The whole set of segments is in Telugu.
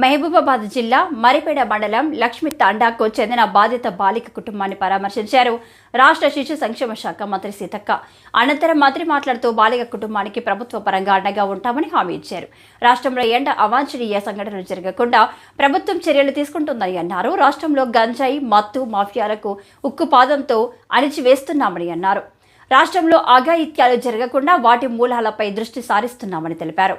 మహబూబాబాద్ జిల్లా మరిపేడ మండలం లక్ష్మి తాండాకు చెందిన బాధిత బాలిక కుటుంబాన్ని పరామర్శించారు. రాష్ట్ర శిశు సంక్షేమ శాఖ మంత్రి సీతక్క. అనంతరం మంత్రి మాట్లాడుతూ బాలిక కుటుంబానికి ప్రభుత్వ పరంగా అండగా ఉంటామని హామీ ఇచ్చారు. రాష్ట్రంలో ఎండ అవాంఛనీయ సంఘటనలు జరగకుండా ప్రభుత్వం చర్యలు తీసుకుంటుందని అన్నారు. రాష్ట్రంలో గంజాయి మత్తు మాఫియాలకు ఉక్కుపాదంతో అణిచివేస్తున్నామని అన్నారు. రాష్ట్రంలో అఘాయిత్యాలు జరగకుండా వాటి మూలాలపై దృష్టి సారిస్తున్నామని తెలిపారు.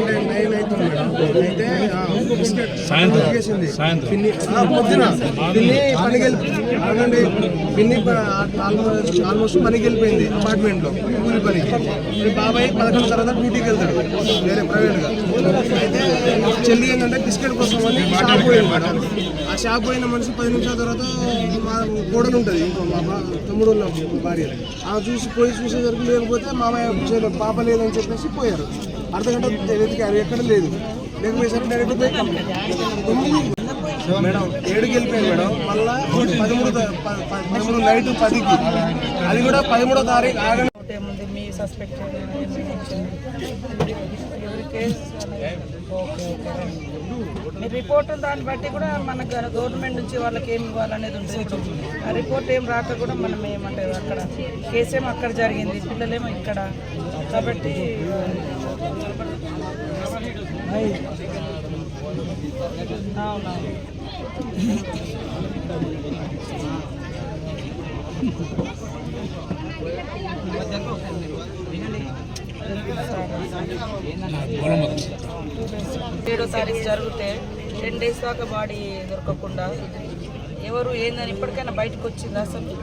ఆ, పొద్దున. పిన్ని ఆల్మోస్ట్ పనికి వెళ్ళిపోయింది అపార్ట్మెంట్లో కూలి పనికి మీ బాబాయ్ పదకొండు తర్వాత డ్యూటీకి వెళ్తాడు వేరే ప్రైవేట్గా అయితే చెల్లి ఏంటంటే బిస్కెట్ కోసం అని షాప్ పోయింది మేడం ఆ షాప్ పోయిన మనిషి పది నిమిషాల తర్వాత మా కోడలు ఉంటుంది ఇంకో మా బా- తమ్ముడు భార్య. ఆ చూసి పోయి చూసేసరికి లేకపోతే మామయ్య పాప లేదని చెప్పేసి పోయారు. అర్ధ గంట వెతికారు ఎక్కడ లేదు. మేడం ఏడుకి వెళ్ళిపోయింది మేడం మళ్ళా పదమూడు పదమూడు నైట్ పదికి అది కూడా పదమూడో తారీఖు ఆగ ఏముంది మీ సస్పెక్ట్ ఓకే ఓకే మీ రిపోర్ట్ దాన్ని బట్టి కూడా మనకు గవర్నమెంట్ నుంచి వాళ్ళకి ఏం ఇవ్వాలనేది ఉంటుంది ఆ రిపోర్ట్ ఏం రాక కూడా మనం ఏమంటే అక్కడ కేసేమో అక్కడ జరిగింది పిల్లలేమో ఇక్కడ కాబట్టి ఏడో తారీఖు జరిగితే టెన్ డేస్ దాకా బాడీ దొరకకుండా ఎవరు ఏందని ఇప్పటికైనా బయటకు వచ్చింది అసలు?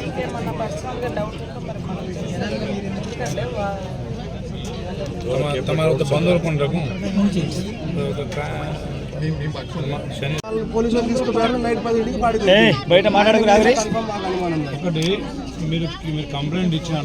ఇంకేమన్నా పర్సనల్గా డౌట్ మనం బయట మాట్లాడకు. ఒకటి మీరు మీరు కంప్లైంట్ ఇచ్చిన